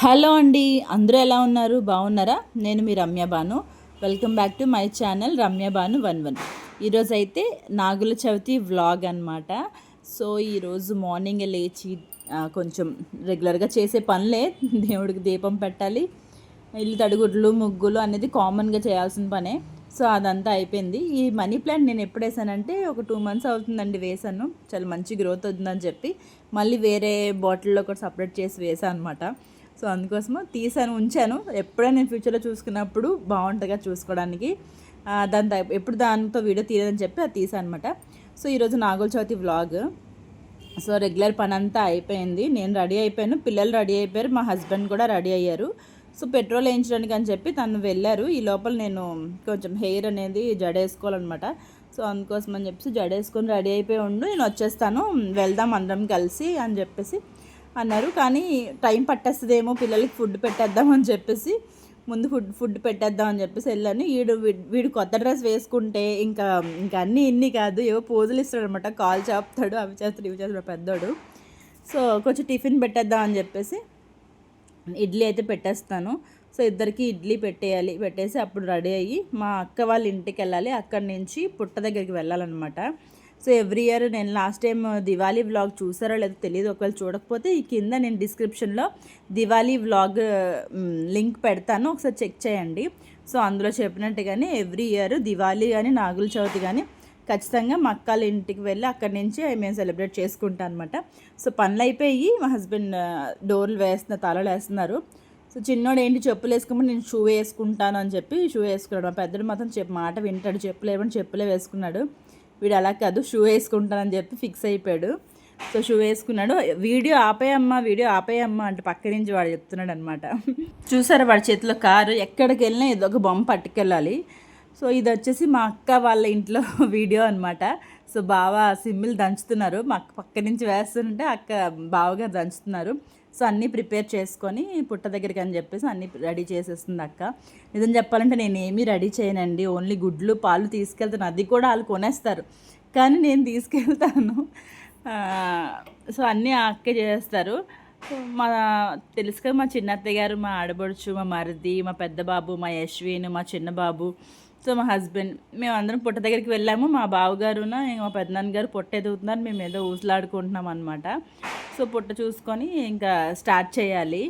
Hello అండి అందరూ ఎలా ఉన్నారు? బాగున్నారా? నేను మీ Ramya Banu. Welcome back to my channel Ramya Banu one one. ఈరోజు అయితే నాగుల చవితి వ్లాగ్ అనమాట సో ఈరోజు మార్నింగ్ లేచి కొంచెం రెగ్యులర్గా చేసే పనులే. దేవుడికి దీపం పెట్టాలి. ఇల్లు తడుగుడ్లు ముగ్గులు అనేది కామన్గా చేయాల్సిన పనే. సో అదంతా అయిపోయింది. ఈ మనీ ప్లాంట్ నేను ఎప్పుడు వేసానంటే ఒక టూ మంత్స్ అవుతుందండి వేసాను. చాలా మంచి గ్రోత్ అవుతుందని చెప్పి. మళ్ళీ వేరే బాటిల్లో కూడా సపరేట్ చేసి వేసాను అనమాట సో అందుకోసము తీసాను ఉంచాను. ఎప్పుడైనా నేను ఫ్యూచర్లో చూసుకున్నప్పుడు బాగుంటుందిగా చూసుకోవడానికి. దాని త- ఎప్పుడు దానితో వీడియో తీయదని చెప్పి అది తీసాను అనమాట సో ఈరోజు Nagula Chavithi vlog so regular పని అంతా అయిపోయింది. నేను రెడీ అయిపోయాను. పిల్లలు రెడీ అయిపోయారు. మా హస్బెండ్ కూడా రెడీ అయ్యారు. సో పెట్రోల్ వేయించడానికి అని చెప్పి తను వెళ్ళారు. ఈ లోపల నేను కొంచెం హెయిర్ అనేది జడేసుకోవాలన్నమాట. సో అందుకోసం అని చెప్పేసి జడేసుకొని రెడీ అయిపోయి ఉండు. నేను వచ్చేస్తాను. వెళ్దాం అందరం కలిసి అని చెప్పేసి అన్నారు. కానీ టైం పట్టేస్తుందేమో పిల్లలకి ఫుడ్ పెట్టేద్దాం అని చెప్పేసి ముందు ఫుడ్ ఫుడ్ పెట్టేద్దాం అని చెప్పేసి వెళ్ళాను. వీడు వీడు- వీడు కొత్త డ్రెస్ వేసుకుంటే ఇంకా ఇంకా అన్నీ ఇన్ని కాదు ఏవో పోజులు ఇస్తాడు అనమాట కాల్ చాపుతాడు అవి చేస్తాడు ఇవి చేస్తాడు పెద్దోడు. సో కొంచెం టిఫిన్ పెట్టేద్దాం అని చెప్పేసి ఇడ్లీ అయితే పెట్టేస్తాను. సో ఇద్దరికి ఇడ్లీ పెట్టేయాలి. పెట్టేసి అప్పుడు రెడీ అయ్యి మా అక్క వాళ్ళ ఇంటికి వెళ్ళాలి. అక్కడి నుంచి పుట్ట దగ్గరికి వెళ్ళాలన్నమాట. సో ఎవ్రీ ఇయర్ నేను లాస్ట్ టైం దివాళీ వ్లాగ్ చూసారో లేదో తెలియదు ఒకవేళ చూడకపోతే ఈ కింద నేను డిస్క్రిప్షన్లో దివాళీ వ్లాగ్ లింక్ పెడతాను ఒకసారి చెక్ చేయండి. సో అందులో చెప్పినట్టుగానే ఎవ్రీ ఇయర్ దివాళీ కానీ నాగుల చవితి కానీ ఖచ్చితంగా మా అక్కల ఇంటికి వెళ్ళి అక్కడి నుంచి మేము సెలబ్రేట్ చేసుకుంటాం అనమాట సో పనులు అయిపోయి మా హస్బెండ్ డోర్లు వేస్తున్న తలలు వేస్తున్నారు. సో చిన్నోడు ఏంటి చెప్పులు వేసుకోమని నేను షూ వేసుకుంటాను అని చెప్పి షూ వేసుకున్నాడు. మా పెద్దడు మాత్రం చెప్పు మాట వింటాడు చెప్పులు ఏమని చెప్పులే వేసుకున్నాడు. వీడు అలా కాదు షూ వేసుకుంటానని చెప్పి ఫిక్స్ అయిపోయాడు. సో షూ వేసుకున్నాడు. వీడియో ఆపేయమ్మ వీడియో ఆపేయమ్మ అంటే పక్క నుంచి వాడు చెప్తున్నాడు అనమాట చూసారా వాడి చేతిలో కారు? ఎక్కడికి వెళ్ళినా ఏదో ఒక బొమ్మ పట్టుకెళ్ళాలి. సో ఇది వచ్చేసి మా అక్క వాళ్ళ ఇంట్లో వీడియో అనమాట సో బావ సిమ్మిలు దంచుతున్నారు. మా అక్క పక్క నుంచి వేస్తుంటే అక్క బావగా దంచుతున్నారు. సో అన్నీ ప్రిపేర్ చేసుకొని పుట్ట దగ్గరికి అని చెప్పేసి అన్నీ రెడీ చేసేస్తుంది అక్క. నిజం చెప్పాలంటే నేను ఏమీ రెడీ చేయనండి. ఓన్లీ గుడ్లు పాలు తీసుకెళ్తాను. అది కూడా వాళ్ళు కొనేస్తారు. కానీ నేను తీసుకెళ్తాను. సో అన్నీ ఆ అక్కే చేస్తారు. సో మా తెలుసు కదా మా చిన్నత్తయ్య గారు మా ఆడబడుచు మా మరిది మా పెద్ద బాబు మా యశ్విన్ మా చిన్న బాబు సో మా హస్బెండ్ మేము అందరం పుట్ట దగ్గరికి వెళ్ళాము. మా బావగారున మా పెద్దనాన్న గారు పొట్ట ఎదుగుతున్నారు. మేము ఏదో ఊసలాడుకుంటున్నాం అనమాట సో పుట్ట చూసుకొని ఇంకా స్టార్ట్ చేయాలి.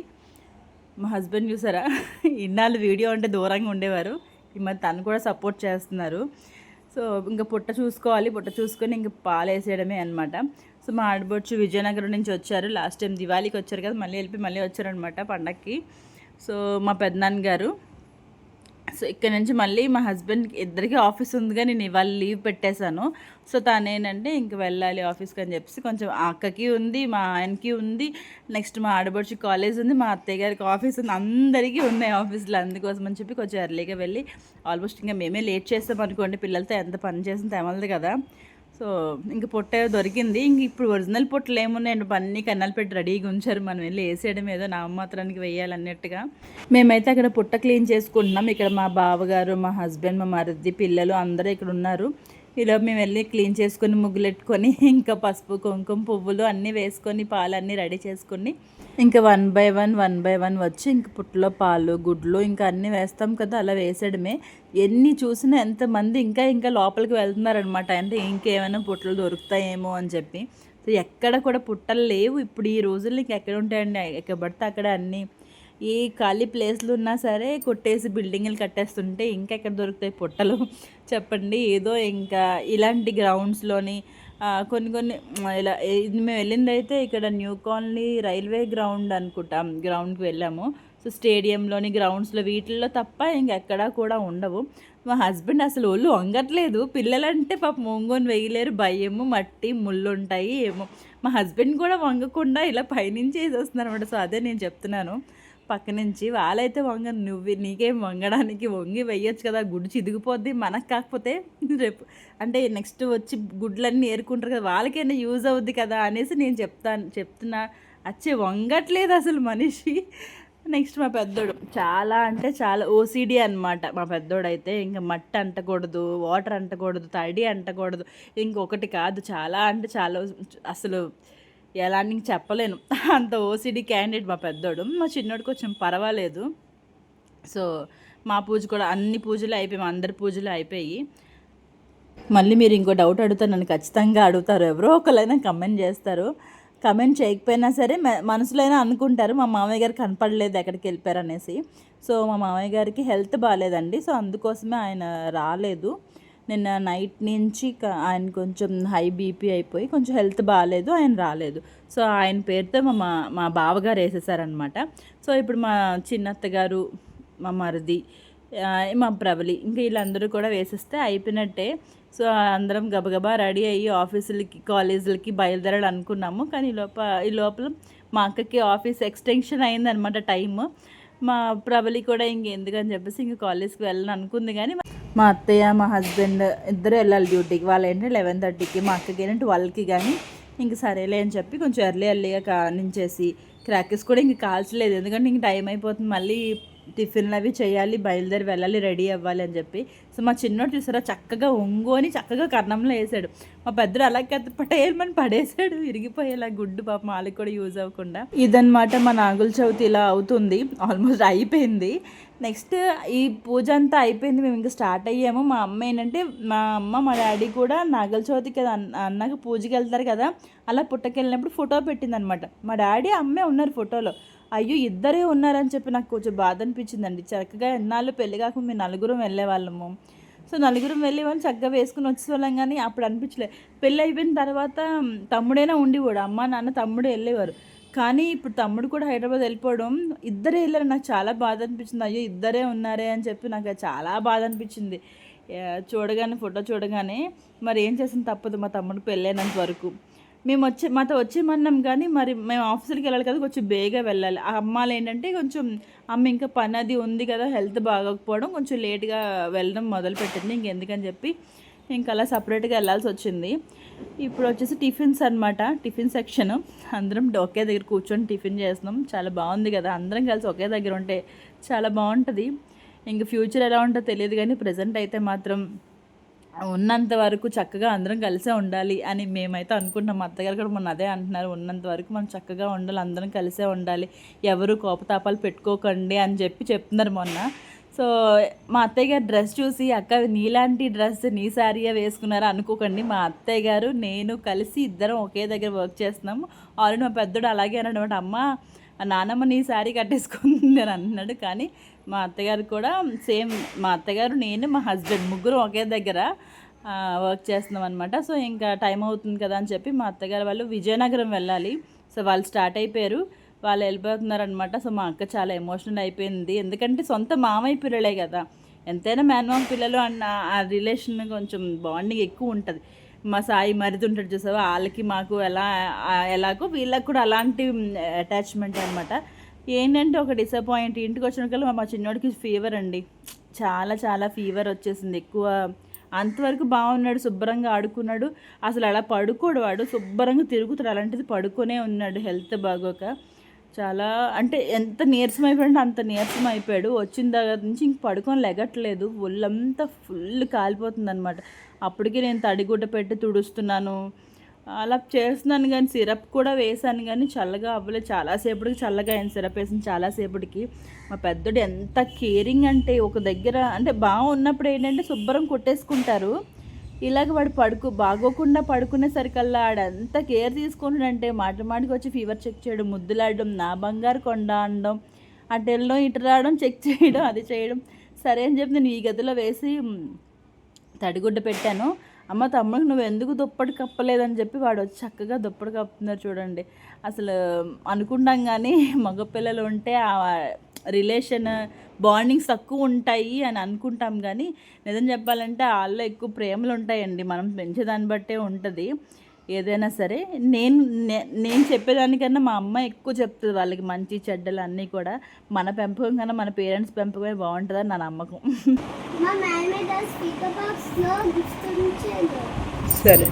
మా హస్బెండ్ చూసారా? ఇన్నాళ్ళు వీడియో అంటే దూరంగా ఉండేవారు. ఈ మధ్య తను కూడా సపోర్ట్ చేస్తున్నారు. సో ఇంకా పుట్ట చూసుకోవాలి. పుట్ట చూసుకొని ఇంకా పాలు వేసేయడమే అనమాట సో మా ఆడబొచ్చు విజయనగరం నుంచి వచ్చారు. లాస్ట్ టైం దివాళీకి వచ్చారు కదా మళ్ళీ వెళ్ళి మళ్ళీ వచ్చారనమాట పండక్కి. సో మా పెద్దనాన్న గారు సో ఇక్కడ నుంచి మళ్ళీ మా హస్బెండ్ ఇద్దరికి ఆఫీస్ ఉందిగా నేను ఇవాళ లీవ్ పెట్టేశాను. సో తను ఏంటంటే ఇంక వెళ్ళాలి ఆఫీస్కి అని చెప్పేసి కొంచెం అక్కకి ఉంది మా ఆయనకి ఉంది నెక్స్ట్ మా ఆడబడుచు కాలేజ్ ఉంది మా అత్తయ్య గారికి ఆఫీస్ ఉంది అందరికీ ఉన్నాయి ఆఫీస్లో అందుకోసం అని చెప్పి కొంచెం ఎర్లీగా వెళ్ళి ఆల్మోస్ట్ ఇంకా మేమే లేట్ చేస్తాం అనుకోండి పిల్లలతో ఎంత పని చేసిన తెమలదు కదా. సో ఇంక పొట్ట దొరికింది. ఇంక ఇప్పుడు ఒరిజినల్ పొట్టలు ఏమున్నాయండి అన్ని కన్నాలు పెట్టి రెడీగా ఉంచారు. మనం వెళ్ళి వేసేయడం ఏదో నామమాత్రానికి వేయాలన్నట్టుగా మేమైతే అక్కడ పుట్ట క్లీన్ చేసుకుంటున్నాం. ఇక్కడ మా బావగారు మా హస్బెండ్ మా మరిది పిల్లలు అందరూ ఇక్కడ ఉన్నారు. ఇలా మేము వెళ్ళి క్లీన్ చేసుకొని ముగ్గులెట్టుకొని ఇంకా పసుపు కుంకుమ పువ్వులు అన్నీ వేసుకొని పాలు అన్నీ రెడీ చేసుకొని ఇంకా one by one one by one వచ్చి ఇంక పుట్టలో పాలు గుడ్లు ఇంకా అన్నీ వేస్తాం కదా అలా వేసేయడమే. ఎన్ని చూసినా ఎంతమంది ఇంకా ఇంకా లోపలికి వెళ్తున్నారనమాట అంటే ఇంకేమైనా పుట్టలు దొరుకుతాయేమో అని చెప్పి. సో ఎక్కడ కూడా పుట్టలు లేవు. ఇప్పుడు ఈ రోజుల్లో ఇంక ఎక్కడ ఉంటాయండి? ఎక్కడ పడితే అక్కడ అన్నీ. ఈ ఖాళీ ప్లేస్లు ఉన్నా సరే కొట్టేసి బిల్డింగ్లు కట్టేస్తుంటే ఇంకా ఎక్కడ దొరుకుతాయి పుట్టలు? చెప్పండి. ఏదో ఇంకా ఇలాంటి గ్రౌండ్స్లోని కొన్ని కొన్ని ఇలా మేము వెళ్ళింది అయితే ఇక్కడ న్యూ కాలనీ రైల్వే గ్రౌండ్ అనుకుంటాం గ్రౌండ్కి వెళ్ళాము. సో స్టేడియంలోని గ్రౌండ్స్లో వీటిల్లో తప్ప ఇంకెక్కడా కూడా ఉండవు. మా హస్బెండ్ అసలు ఒళ్ళు వంగట్లేదు. పిల్లలంటే పాపం మొంగోని వేయలేరు. భయము మట్టి ముళ్ళు ఉంటాయి ఏమో. మా హస్బెండ్ కూడా వంగకుండా ఇలా పైనుంచి వేసేస్తున్నారు అనమాట సో అదే నేను చెప్తున్నాను. పక్క నుంచి వాళ్ళైతే వంగ నువ్వు నీకేం వంగడానికి వంగి వేయొచ్చు కదా గుడ్డు చిదిగిపోద్ది. మనకు కాకపోతే రేపు అంటే నెక్స్ట్ వచ్చి గుడ్లన్నీ ఏరుకుంటారు కదా వాళ్ళకైనా యూజ్ అవుద్ది కదా అనేసి నేను చెప్తాను చెప్తున్నా. అచ్చే వంగట్లేదు అసలు మనిషి. నెక్స్ట్ మా పెద్దోడు. చాలా అంటే చాలా ఓసిడి అనమాట మా పెద్దోడు అయితే ఇంకా మట్టి అంటకూడదు వాటర్ అంటకూడదు తడి అంటకూడదు. ఇంకొకటి కాదు చాలా అంటే చాలా అసలు ఎలా అని నీకు చెప్పలేను. అంత ఓసిడి క్యాండిడేట్ మా పెద్దోడు. మా చిన్నోడు కొంచెం పర్వాలేదు. సో మా పూజ కూడా అన్ని పూజలు అయిపోయి మా అందరి పూజలు అయిపోయి. మళ్ళీ మీరు ఇంకో డౌట్ అడుగుతారు నన్ను ఖచ్చితంగా అడుగుతారు ఎవరో ఒకరైనా కమెంట్ చేస్తారు. కమెంట్ చేయకపోయినా సరే మ- మనసులో అయినా అనుకుంటారు మా మామయ్య గారు కనపడలేదు ఎక్కడికి వెళ్ళిపోయారు అనేసి. సో మా మామయ్య గారికి హెల్త్ బాగాలేదండి. సో అందుకోసమే ఆయన రాలేదు. నిన్న నైట్ నుంచి ఆయన కొంచెం హై బీపీ అయిపోయి కొంచెం హెల్త్ బాగాలేదు ఆయన రాలేదు. సో ఆయన పేరుతో మా మా- మా బావగారు వేసేసారనమాట. సో ఇప్పుడు మా చిన్నత్తగారు మా మరిది మా ప్రబలి ఇంకా వీళ్ళందరూ కూడా వేసేస్తే అయిపోయినట్టే. సో అందరం గబగబా రెడీ అయ్యి ఆఫీసులకి కాలేజీలకి బయలుదేరాలి అనుకున్నాము. కానీ ఈ లోప ఈ లోపల మా అక్కకి ఆఫీస్ ఎక్స్టెన్షన్ అయిందనమాట టైము. మా ప్రబలి కూడా ఇంకెందుకని చెప్పేసి ఇంక కాలేజ్కి వెళ్ళాలని అనుకుంది. కానీ మా అత్తయ్య మా హస్బెండ్ ఇద్దరు వెళ్ళాలి డ్యూటీకి. వాళ్ళు ఏంటంటే లెవెన్ థర్టీకి మా అక్కకి ఏంటంటే ట్వెల్వ్కి కానీ ఇంక సరేలే అని చెప్పి కొంచెం ఎర్లీ ఎర్లీగా కానించేసి క్రాకర్స్ కూడా ఇంక కాల్చలేదు. ఎందుకంటే ఇంక టైం అయిపోతుంది. మళ్ళీ టిఫిన్లు అవి చేయాలి బయలుదేరి వెళ్ళాలి రెడీ అవ్వాలి అని చెప్పి. సో మా చిన్నోడు చూసారా చక్కగా ఒంగోని చక్కగా కర్ణంలో వేసాడు. మా పెద్దడు అలా కత్తి పడేసాడు. విరిగిపోయేలా గుడ్డు పాప వాళ్ళకి కూడా యూజ్ అవ్వకుండా. ఇదన్నమాట మా నాగుల చవితి ఇలా అవుతుంది. ఆల్మోస్ట్ అయిపోయింది. నెక్స్ట్ ఈ పూజ అంతా అయిపోయింది. మేము ఇంకా స్టార్ట్ అయ్యాము. మా అమ్మ ఏంటంటే మా అమ్మ మా డాడీ కూడా నాగల చవితికి కదా అన్నకు పూజకి వెళ్తారు కదా అలా పుట్టకెళ్ళినప్పుడు ఫోటో పెట్టింది అనమాట మా డాడీ అమ్మే ఉన్నారు ఫోటోలో. అయ్యో ఇద్దరే ఉన్నారని చెప్పి నాకు కొంచెం బాధ అనిపించిందండి. చక్కగా ఎన్నాళ్ళు పెళ్ళి కాకుండా మేము నలుగురం వెళ్ళేవాళ్ళము. సో నలుగురం వెళ్ళి వాళ్ళు చక్కగా వేసుకుని వచ్చేవాళ్ళం కానీ అప్పుడు అనిపించలే. పెళ్ళి అయిపోయిన తర్వాత తమ్ముడైనా ఉండేవాడు అమ్మ నాన్న తమ్ముడు వెళ్ళేవారు. కానీ ఇప్పుడు తమ్ముడు కూడా హైదరాబాద్ వెళ్ళిపోవడం ఇద్దరే వెళ్ళారు. నాకు చాలా బాధ అనిపించింది. అయ్యో ఇద్దరే ఉన్నారే అని చెప్పి నాకు చాలా బాధ అనిపించింది. చూడగానే ఫోటో చూడగానే మరి ఏం చేసిన తప్పదు. మా తమ్ముడు పెళ్ళైనంత వరకు. మేము వచ్చే మాతో వచ్చేమన్నాం కానీ మరి మేము ఆఫీసులకి వెళ్ళాలి కదా కొంచెం బేగా వెళ్ళాలి. ఆ అమ్మాలు ఏంటంటే కొంచెం అమ్మ ఇంకా పని అది ఉంది కదా హెల్త్ బాగోకపోవడం కొంచెం లేట్గా వెళ్ళడం మొదలుపెట్టింది ఇంకెందుకని చెప్పి ఇంకా అలా సపరేట్గా వెళ్ళాల్సి వచ్చింది. ఇప్పుడు వచ్చేసి టిఫిన్స్ అనమాట టిఫిన్ సెక్షన్. అందరం ఒకే దగ్గర కూర్చొని టిఫిన్ చేస్తున్నాం. చాలా బాగుంది కదా అందరం కలిసి ఒకే దగ్గర ఉంటే చాలా బాగుంటుంది. ఇంక ఫ్యూచర్ ఎలా ఉంటుందో తెలియదు కానీ ప్రజెంట్ అయితే మాత్రం ఉన్నంత వరకు చక్కగా అందరం కలిసే ఉండాలి అని మేమైతే అనుకుంటున్నాం. మా అత్తగారు కూడా మొన్న అదే అంటున్నారు. ఉన్నంత వరకు మనం చక్కగా ఉండాలి అందరం కలిసే ఉండాలి. ఎవరు కోపతాపాలు పెట్టుకోకండి అని చెప్పి చెప్తున్నారు మొన్న. సో మా అత్తయ్య గారు డ్రెస్ చూసి అక్క నీలాంటి డ్రెస్ నీ శారీయే వేసుకున్నారా? అనుకోకండి. మా అత్తయ్య గారు నేను కలిసి ఇద్దరం ఒకే దగ్గర వర్క్ చేస్తున్నాము ఆల్రెడీ మా పెద్దోడు అలాగే అన్నాడు అనమాట. అమ్మ నానమ్మ నీ శారీ కట్టేసుకుంది అని అంటున్నాడు కానీ మా అత్తగారు కూడా సేమ్ మా అత్తగారు నేను మా హస్బెండ్ ముగ్గురు ఒకే దగ్గర వర్క్ చేస్తున్నాం అనమాట సో ఇంకా టైం అవుతుంది కదా అని చెప్పి మా అత్తగారు వాళ్ళు విజయనగరం వెళ్ళాలి. సో వాళ్ళు స్టార్ట్ అయిపోయారు. వాళ్ళు వెళ్ళిపోతున్నారనమాట సో మా అక్క చాలా ఎమోషనల్ అయిపోయింది. ఎందుకంటే సొంత మామయ్య పిల్లలే కదా. ఎంతైనా మేనమామ పిల్లలు అన్న ఆ రిలేషన్ కొంచెం బాండింగ్ ఎక్కువ ఉంటుంది. మా సాయి మరిది ఉంటాడు చూసావా? వాళ్ళకి మాకు ఎలా ఎలాగో వీళ్ళకి కూడా అలాంటి అటాచ్మెంట్ అనమాట ఏంటంటే ఒక డిసప్పాయింట్ ఇంటికి వచ్చిన కల్లా మా చిన్నోడికి ఫీవర్ అండి. చాలా చాలా ఫీవర్ వచ్చేసింది ఎక్కువ. అంతవరకు బాగున్నాడు శుభ్రంగా ఆడుకున్నాడు. అసలు అలా పడుకోడు వాడు. శుభ్రంగా తిరుగుతాడు. అలాంటిది పడుకునే ఉన్నాడు హెల్త్ బాగోక. చాలా అంటే ఎంత నీరసం అయిపోయాడు అంత నీరసం అయిపోయాడు వచ్చిన దగ్గర నుంచి ఇంక పడుకొని లెగట్లేదు. ఒళ్ళంతా ఫుల్ కాలిపోతుంది అనమాట అప్పటికి నేను తడిగుడ్డ పెట్టి తుడుస్తున్నాను. అలా చేస్తున్నాను కానీ సిరప్ కూడా వేసాను కానీ చల్లగా అవ్వలేదు చాలాసేపటికి చల్లగా అయింది సిరప్ వేసిన చాలాసేపటికి. మా పెద్దోడు ఎంత కేరింగ్ అంటే ఒక దగ్గర అంటే బాగున్నప్పుడు ఏంటంటే శుభ్రం కొట్టేసుకుంటారు. ఇలాగ వాడు పడుకు బాగోకుండా పడుకునేసరికల్లా ఆడంత కేర్ తీసుకుంటాడంటే మాట మాటికి వచ్చి ఫీవర్ చెక్ చేయడం ముద్దులాడడం నా బంగారు కొండ అనడం అటు వెళ్ళడం ఇటు రావడం చెక్ చేయడం అది చేయడం. సరే అని చెప్పి నేను ఈ గదిలో వేసి తడిగుడ్డ పెట్టాను. అమ్మ తమ్ముడికి నువ్వు ఎందుకు దుప్పటి కప్పలేదని చెప్పి వాడు వచ్చి చక్కగా దుప్పటి కప్పుతున్నారు చూడండి. అసలు అనుకుంటాం కానీ మగపిల్లలు ఉంటే ఆ రిలేషన్ బాండింగ్స్ తక్కువ ఉంటాయి అని అనుకుంటాం కానీ నిజం చెప్పాలంటే వాళ్ళు ఎక్కువ ప్రేమలు ఉంటాయండి. మనం పెంచేదాన్ని బట్టే ఉంటుంది. ఏదైనా సరే నేను నేను చెప్పేదానికన్నా మా అమ్మ ఎక్కువ చెప్తుంది వాళ్ళకి మంచి చెడ్డలు అన్నీ కూడా. మన పెంపకం కన్నా మన పేరెంట్స్ పెంపకమే బాగుంటుందని నా నమ్మకం. సరే.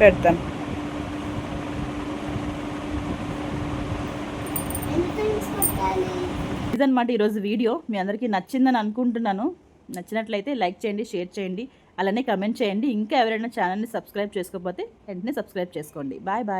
పెడతాను. ఇదన్నమాట ఈరోజు వీడియో. మీ అందరికీ నచ్చిందని అనుకుంటున్నాను. నచ్చినట్లయితే లైక్ చేయండి షేర్ చేయండి అలానే కమెంట్ చేయండి. ఇంకా ఎవరైనా ఛానల్ని సబ్స్క్రైబ్ చేసుకోకపోతే వెంటనే సబ్స్క్రైబ్ చేసుకోండి. Bye bye.